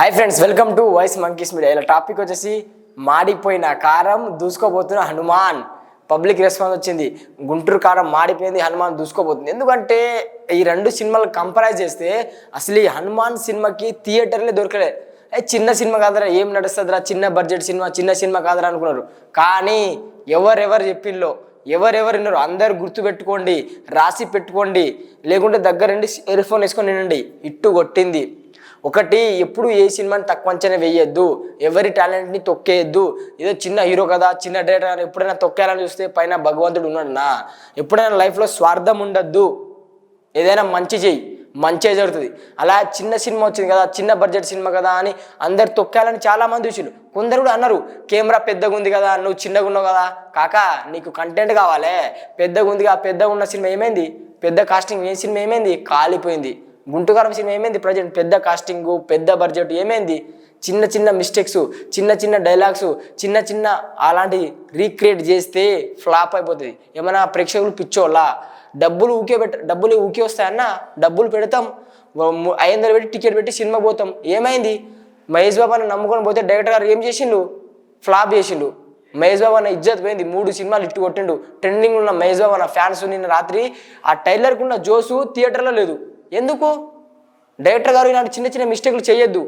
Hi friends welcome to voice monkeys media ఇలా topic వచ్చేసి మాడిపోయిన కారం దూసుకోబోతున్న హనుమాన్. పబ్లిక్ రెస్పాన్స్ వచ్చింది. గుంటూరు కారం మాడిపోయింది హనుమాన్ దూసుకోబోతుంది. ఎందుకంటే ఈ రెండు సినిమాలు కంపరైజ్ చేస్తే అసలు ఈ హనుమాన్ సినిమాకి థియేటర్లే దొరకలే. ఏ చిన్న సినిమా కాదరా ఏం నడుస్తుందిరా చిన్న బడ్జెట్ సినిమా చిన్న సినిమా కాదరా అనుకున్నారు. కానీ ఎవరెవరు చెప్పిందో ఎవరెవరు విన్నారు అందరు గుర్తుపెట్టుకోండి రాసి పెట్టుకోండి. లేకుంటే దగ్గరండి ఇయర్ ఫోన్ వేసుకొని వినండి. ఇట్టు కొట్టింది. ఒకటి ఎప్పుడు ఏ సినిమాని తక్కువ అంచనా వేయొద్దు. ఎవరి టాలెంట్ని తొక్కేయద్దు. ఏదో చిన్న హీరో కదా చిన్న డైరెక్టర్ ఎప్పుడైనా తొక్కేయాలని చూస్తే పైన భగవంతుడు ఉన్నాడు ఎప్పుడైనా లైఫ్లో స్వార్థం ఉండద్దు. ఏదైనా మంచి చెయ్యి మంచిగా జరుగుతుంది. అలా చిన్న సినిమా వచ్చింది కదా చిన్న బడ్జెట్ సినిమా కదా అని అందరు తొక్కాలని చాలా మంది చూసిరు కొందరు కూడా అన్నారు కెమెరా పెద్దగా ఉంది కదా నువ్వు చిన్నగా ఉన్నావు కదా. కాకా నీకు కంటెంట్ కావాలే. పెద్దగా ఉందిగా పెద్దగా ఉన్న సినిమా ఏమైంది? పెద్ద కాస్టింగ్ ఏ సినిమా ఏమైంది? కాలిపోయింది. గుంటుగారం సినిమా ఏమైంది? ప్రజెంట్ పెద్ద కాస్టింగ్ పెద్ద బడ్జెట్ ఏమైంది? చిన్న చిన్న మిస్టేక్స్ చిన్న చిన్న డైలాగ్స్ చిన్న చిన్న అలాంటివి రీక్రియేట్ చేస్తే ఫ్లాప్ అయిపోతుంది. ఏమైనా ప్రేక్షకులు పిచ్చోళ్ళా? డబ్బులు ఊకే పెట్ట డబ్బులు ఊకే వస్తాయన్నా డబ్బులు పెడతాం. ఐదు పెట్టి టికెట్ పెట్టి సినిమా పోతాం. ఏమైంది? మహేష్ బాబు అని నమ్ముకొని పోతే డైరెక్టర్ గారు ఏం చేసిండు? ఫ్లాప్ చేసిండు. మహేష్ బాబు అన్న ఇజ్జత్ పోయింది. మూడు సినిమాలు ఇట్టు కొట్టిండు. ట్రెండింగ్ ఉన్న మహేష్ బాబు అన్న ఫ్యాన్స్ నిన్న రాత్రి ఆ టైలర్కున్న జోసు థియేటర్లో లేదు. ఎందుకు? డైరెక్టర్ గారు ఇలాంటి చిన్న చిన్న మిస్టేక్లు చేయొద్దు.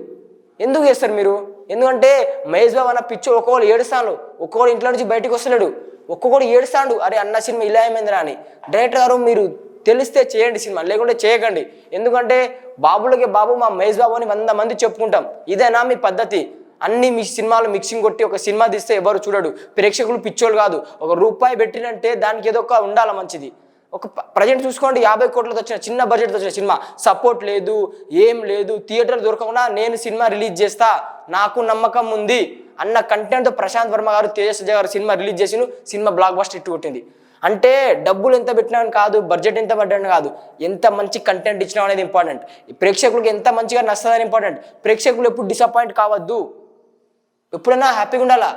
ఎందుకు చేస్తారు మీరు? ఎందుకంటే మహేష్ బాబు అన్న పిచ్చు ఒక్కొక్కరు ఏడుస్తాను ఒక్కొక్కరు ఇంట్లో నుంచి బయటికి వస్తలేడు. ఒక్కొక్కడు ఏడుస్తాడు. అరే అన్న సినిమా ఇలా ఏమైందిరా అని. డైరెక్టర్ గారు మీరు తెలిస్తే చేయండి సినిమా లేకుంటే చేయకండి. ఎందుకంటే బాబులకి బాబు మా మహేష్ బాబు అని వంద మంది చెప్పుకుంటాం. ఇదేనా మీ పద్ధతి? అన్ని మీ సినిమాలు మిక్సింగ్ కొట్టి ఒక సినిమా తీస్తే ఎవరు చూడడు. ప్రేక్షకులు పిచ్చోళ్ళు కాదు. ఒక రూపాయి పెట్టినంటే దానికి ఏదో ఒక ఉండాలి మంచిది. ఒక ప్రజెంట్ చూసుకోండి యాభై కోట్లతో వచ్చిన చిన్న బడ్జెట్తో వచ్చిన సినిమా. సపోర్ట్ లేదు ఏం లేదు థియేటర్ దొరకకుండా నేను సినిమా రిలీజ్ చేస్తా. నాకు నమ్మకం ఉంది. అన్న కంటెంట్తో ప్రశాంత్ వర్మ గారు తేజస్ గారు సినిమా రిలీజ్ చేసిన సినిమా బ్లాక్ బస్టర్ ఇట్టు కొట్టింది. అంటే డబ్బులు ఎంత పెట్టినాను కాదు బడ్జెట్ ఎంత పడ్డాను కాదు. ఎంత మంచి కంటెంట్ ఇచ్చినా అనేది ఇంపార్టెంట్ ప్రేక్షకులకు ఎంత మంచిగా నచ్చదని ఇంపార్టెంట్ ప్రేక్షకులు ఎప్పుడు డిసప్పాయింట్ కావద్దు. ఎప్పుడైనా హ్యాపీగా ఉండాలా?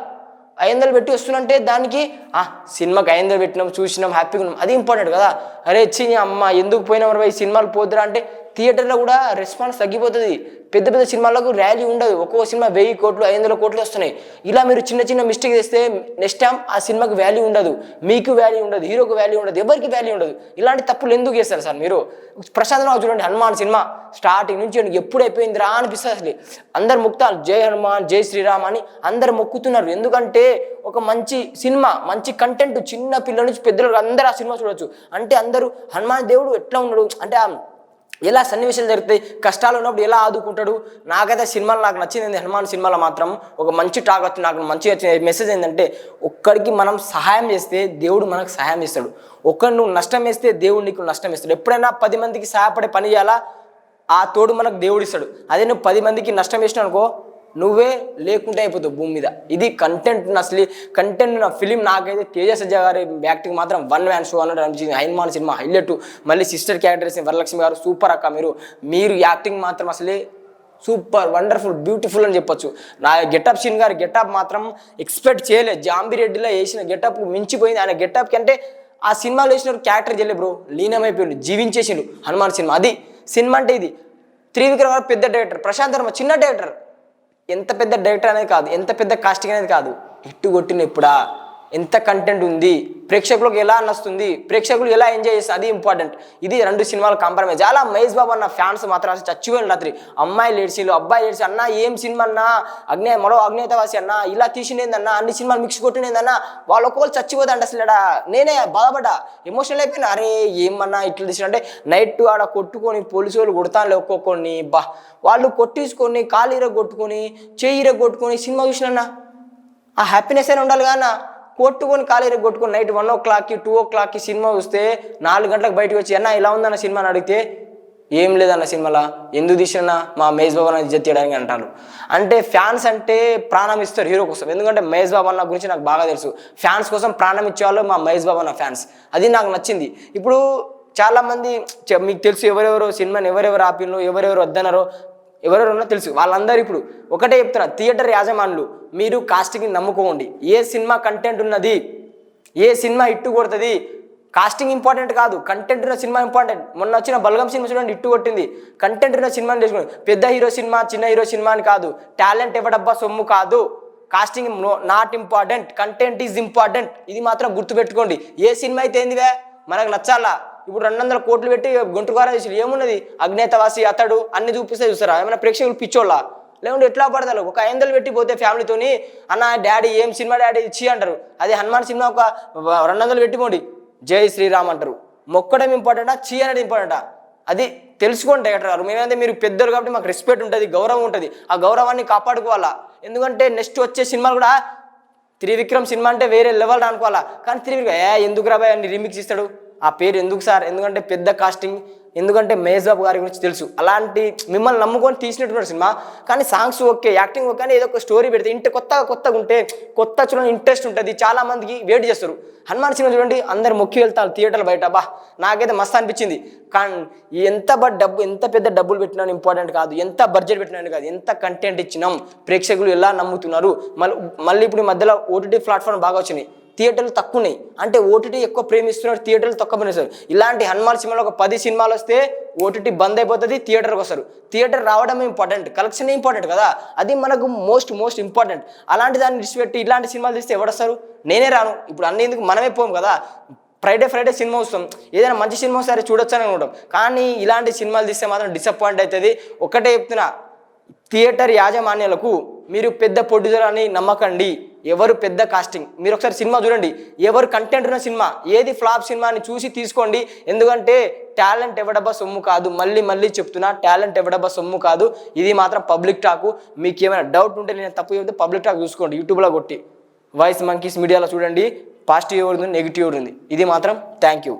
ఐదు పెట్టి వస్తున్నంటే దానికి ఆ సినిమాకి ఐదు పెట్టినాం చూసినాం హ్యాపీగా ఉన్నాం. అది ఇంపార్టెంట్ కదా. అరే చి అమ్మ ఎందుకు పోయినాం రా ఈ సినిమాలు పోతురా అంటే థియేటర్లో కూడా రెస్పాన్స్ తగ్గిపోతుంది. పెద్ద పెద్ద సినిమాలకు ర్యాలీ ఉండదు. ఒక్కో సినిమా వెయ్యి కోట్లు ఐదు వందల కోట్లు వస్తున్నాయి. ఇలా మీరు చిన్న చిన్న మిస్టేక్ చేస్తే నెక్స్ట్ టైం ఆ సినిమాకి వాల్యూ ఉండదు. మీకు వాల్యూ ఉండదు హీరోకి వాల్యూ ఉండదు ఎవరికి వాల్యూ ఉండదు. ఇలాంటి తప్పులు ఎందుకు చేస్తారు సార్ మీరు? ప్రశాంతంగా చూడండి హనుమాన్ సినిమా స్టార్టింగ్ నుంచి చూడండి ఎప్పుడు అయిపోయిందిరా అనిపిస్తుంది అసలు. అందరు ముక్తాలు జై హనుమాన్ జై శ్రీరామ్ అని అందరు మొక్కుతున్నారు. ఎందుకంటే ఒక మంచి సినిమా మంచి కంటెంట్ చిన్న పిల్లల నుంచి పెద్దలు అందరూ ఆ సినిమా చూడొచ్చు. అంటే అందరూ హనుమాన్ దేవుడు ఎట్లా ఉన్నాడు? అంటే ఎలా సన్నివేశాలు జరుగుతాయి కష్టాలు ఉన్నప్పుడు ఎలా ఆదుకుంటాడు. నాకైతే సినిమాలు నాకు నచ్చింది హనుమాన్ సినిమాలో మాత్రం ఒక మంచి టాక్ వచ్చింది నాకు మంచి వచ్చిన మెసేజ్ ఏంటంటే ఒక్కడికి మనం సహాయం చేస్తే దేవుడు మనకు సహాయం చేస్తాడు. ఒక్కడు నువ్వు నష్టం వేస్తే దేవుడు నీకు నష్టం ఇస్తాడు ఎప్పుడైనా పది మందికి సహాయపడే పని చేయాలా? ఆ తోడు మనకు దేవుడు ఇస్తాడు. అదే నువ్వు పది మందికి నష్టం వేసినావు అనుకో నువ్వే లేకుంటే అయిపోతావు భూమి మీద. ఇది కంటెంట్ అసలు కంటెంట్ నా ఫిలిం నాకైతే తేజస్ సజ్జా గారి యాక్టింగ్ మాత్రం వన్ మ్యాన్ షో అన్నట్టు అనిపించింది. హైన్మాన్ సినిమా హైలైట్ మళ్ళీ సిస్టర్ క్యారెక్టర్స్ వరలక్ష్మి గారు సూపర్ అక్క మీరు. మీరు యాక్టింగ్ మాత్రం అసలే సూపర్ వండర్ఫుల్ బ్యూటిఫుల్ అని చెప్పొచ్చు. నా గెటప్ సీన్ గారి గెటప్ మాత్రం ఎక్స్పెక్ట్ చేయలేదు జాంబిరెడ్డిలో వేసిన గెటప్ మించిపోయింది. ఆయన గెటప్ కంటే ఆ సినిమాలో వేసిన క్యారెక్టర్ చేయలేదు బ్రో లీనమైపోయిండు. జీవించేసిండు హనుమాన్ సినిమా. అది సినిమా అంటే ఇది. త్రివిక్రమ పెద్ద డైరెక్టర్ ప్రశాంత్ వర్మ చిన్న డైరెక్టర్ ఎంత పెద్ద డైరెక్టర్ అనేది కాదు ఎంత పెద్ద కాస్టింగ్ అనేది కాదు. హిట్ కొట్టిన ఇప్పుడా ఎంత కంటెంట్ ఉంది ప్రేక్షకులకు ఎలా నస్తుంది ప్రేక్షకులు ఎలా ఎంజాయ్ చేస్తారు అది ఇంపార్టెంట్ ఇది రెండు సినిమాలు కాంప్రమైజ్ అలా మహేష్ బాబు అన్న ఫ్యాన్స్ మాత్రం అసలు చచ్చిపోయిన రాత్రి. అమ్మాయి ఏడ్చిలు అబ్బాయి ఏడ్చి అన్న ఏం సినిమా అన్నా అగ్నే మరో అగ్నేతవాసి అన్న ఇలా తీసిండేందన్న అన్ని సినిమాలు మిక్స్ కొట్టినేందన్న వాళ్ళు ఒక్కొక్కరు చచ్చిపోతాంట అసలు నేనే బాధపడ్డా. ఎమోషనల్ అయిపోయినా అరే ఏమన్నా ఇట్లా తీసిన అంటే నైట్ ఆడ కొట్టుకొని పోలీసు వాళ్ళు కొడతానులే ఒక్కొక్కరిని బా వాళ్ళు కొట్టించుకొని కాలు ఇరగొట్టుకొని చేయి ఇరగొట్టుకొని సినిమా చూసినన్నా. ఆ హ్యాపీనెస్ అయినా ఉండాలి కానీ కొట్టుకొని కాలేరు కొట్టుకొని నైట్ వన్ ఓ క్లాక్కి టూ ఓ క్లాక్కి సినిమా వస్తే నాలుగు గంటలకు బయటకు వచ్చి అన్న ఇలా ఉందన్న సినిమాని అడిగితే ఏం లేదన్న సినిమాలా? ఎందుకు తీసినా మా మహేష్ బాబు అన్న ఇజ్జత్ అంటారు. అంటే ఫ్యాన్స్ అంటే ప్రాణం ఇస్తారు హీరో కోసం. ఎందుకంటే మహేష్ బాబు అన్న గురించి నాకు బాగా తెలుసు. ఫ్యాన్స్ కోసం ప్రాణం ఇచ్చేవాళ్ళు మా మహేష్ బాబు అన్న ఫ్యాన్స్. అది నాకు నచ్చింది. ఇప్పుడు చాలామంది మీకు తెలుసు ఎవరెవరో సినిమాని ఎవరెవరు ఆపినో ఎవరెవరు వద్దన్నారో ఎవరెవరు ఉన్నా తెలుసు. వాళ్ళందరూ ఇప్పుడు ఒకటే చెప్తున్నా థియేటర్ యాజమానులు మీరు కాస్టింగ్ని నమ్ముకోండి. ఏ సినిమా కంటెంట్ ఉన్నది? ఏ సినిమా హిట్ కొడుతుంది? కాస్టింగ్ ఇంపార్టెంట్ కాదు. కంటెంట్ ఉన్న సినిమా ఇంపార్టెంట్ మొన్న వచ్చిన బలగం సినిమా చూడండి ఇట్టు కొట్టింది. కంటెంట్ ఉన్న సినిమాని చేసుకోండి పెద్ద హీరో సినిమా చిన్న హీరో సినిమా అని కాదు. టాలెంట్ ఇవ్వడబ్బా సొమ్ము కాదు. Casting not important content is important ఇది మాత్రం గుర్తుపెట్టుకోండి. ఏ సినిమా అయితే ఏందివే? మనకు నచ్చాలా? ఇప్పుడు రెండు వందల కోట్లు పెట్టి గుంటుగారం చేసి ఏమున్నది? అజ్ఞాతవాసి అతడు అన్ని చూపిస్తే చూస్తారా? ఏమైనా ప్రేక్షకులు పిచ్చోళ్ళ? లేకుంటే ఎట్లా పడతారు? ఒక ఐదు వందలు పెట్టి పోతే ఫ్యామిలీతోని అన్న డాడీ ఏం సినిమా డాడీ ఇచ్చి అంటారు. అదే హనుమాన్ సినిమా ఒక రెండు వందలు పెట్టుకోండి జై శ్రీరామ్ అంటారు. మొక్కడం ఇంపార్టెంటా? చీ అనేది ఇంపార్టెంటా? అది తెలుసుకోండి ఎక్కడ గారు మేమైతే మీరు పెద్దలు కాబట్టి మాకు రెస్పెక్ట్ ఉంటుంది గౌరవం ఉంటుంది. ఆ గౌరవాన్ని కాపాడుకోవాలా? ఎందుకంటే నెక్స్ట్ వచ్చే సినిమాలు కూడా త్రివిక్రమ్ సినిమా అంటే వేరే లెవెల్ అనుకోవాలా? కానీ త్రివిక్రమ్ ఏ ఎందుకు రాబాయ్ అన్ని రీమిక్స్ ఇస్తాడు? ఆ పేరు ఎందుకు సార్? ఎందుకంటే పెద్ద కాస్టింగ్ ఎందుకంటే మహేష్ బాబు గారి గురించి తెలుసు. అలాంటి మిమ్మల్ని నమ్ముకొని తీసినటువంటి సినిమా. కానీ సాంగ్స్ ఓకే యాక్టింగ్ ఓకే కానీ ఏదో ఒక స్టోరీ పెడితే ఇంటి కొత్తగా కొత్తగా ఉంటే కొత్త చూడండి ఇంట్రెస్ట్ ఉంటుంది. చాలా మందికి వెయిట్ చేస్తారు. హనుమాన్ సినిమా చూడండి అందరు మొక్కి వెళ్తారు థియేటర్లు బయట. బా నాకైతే మస్తు అనిపించింది. కానీ ఎంత డబ్బు ఎంత పెద్ద డబ్బులు పెట్టినా ఇంపార్టెంట్ కాదు. ఎంత బడ్జెట్ పెట్టినా కాదు. ఎంత కంటెంట్ ఇచ్చినాం ప్రేక్షకులు ఎలా నమ్ముతున్నారు. మళ్ళీ మళ్ళీ ఇప్పుడు ఈ మధ్యలో ఓటీటీ ప్లాట్ఫామ్ బాగా వచ్చినాయి థియేటర్లు తక్కువ ఉన్నాయి అంటే ఓటీటీ ఎక్కువ ప్రేమిస్తున్నారు థియేటర్లు తక్కువ ప్రేమిస్తారు ఇలాంటి హనుమాన్ సినిమాలో ఒక పది సినిమాలు వస్తే ఓటీటీ బంద్ అయిపోతుంది థియేటర్కి వస్తారు. థియేటర్ రావడం ఇంపార్టెంట్ కలెక్షన్ ఇంపార్టెంట్ కదా. అది మనకు మోస్ట్ మోస్ట్ ఇంపార్టెంట్. అలాంటి దాన్ని విడిచిపెట్టి ఇలాంటి సినిమాలు తీస్తే ఎవడొస్తారు? నేనే రాను. ఇప్పుడు అన్ని ఎందుకు మనమే పోం కదా. ఫ్రైడే ఫ్రైడే సినిమా వస్తాం ఏదైనా మంచి సినిమా సరే చూడొచ్చని అనుకుంటాం. కానీ ఇలాంటి సినిమాలు తీస్తే మాత్రం డిసప్పాయింట్ అవుతుంది. ఒకటే చెప్తున్నా థియేటర్ యాజమాన్యాలకు మీరు పెద్ద ప్రొడ్యూసర్ అని నమ్మకండి. ఎవరు పెద్ద కాస్టింగ్ మీరు ఒకసారి సినిమా చూడండి. ఎవరు కంటెంట్ ఉన్న సినిమా? ఏది ఫ్లాప్ సినిమా అని చూసి తీసుకోండి. ఎందుకంటే టాలెంట్ ఎవడబ్బా సొమ్ము కాదు. మళ్ళీ మళ్ళీ చెప్తున్నా టాలెంట్ ఎవడబ్బా సొమ్ము కాదు. ఇది మాత్రం పబ్లిక్ టాకు మీకు ఏమైనా డౌట్ ఉంటే నేను తప్పు చెప్తే పబ్లిక్ టాక్ చూసుకోండి. యూట్యూబ్లో కొట్టి. వాయిస్ మంకీస్ మీడియాలో చూడండి. పాజిటివ్ ఎవరు ఉంది? నెగిటివ్ ఎవరు ఉంది? ఇది మాత్రం థ్యాంక్ యూ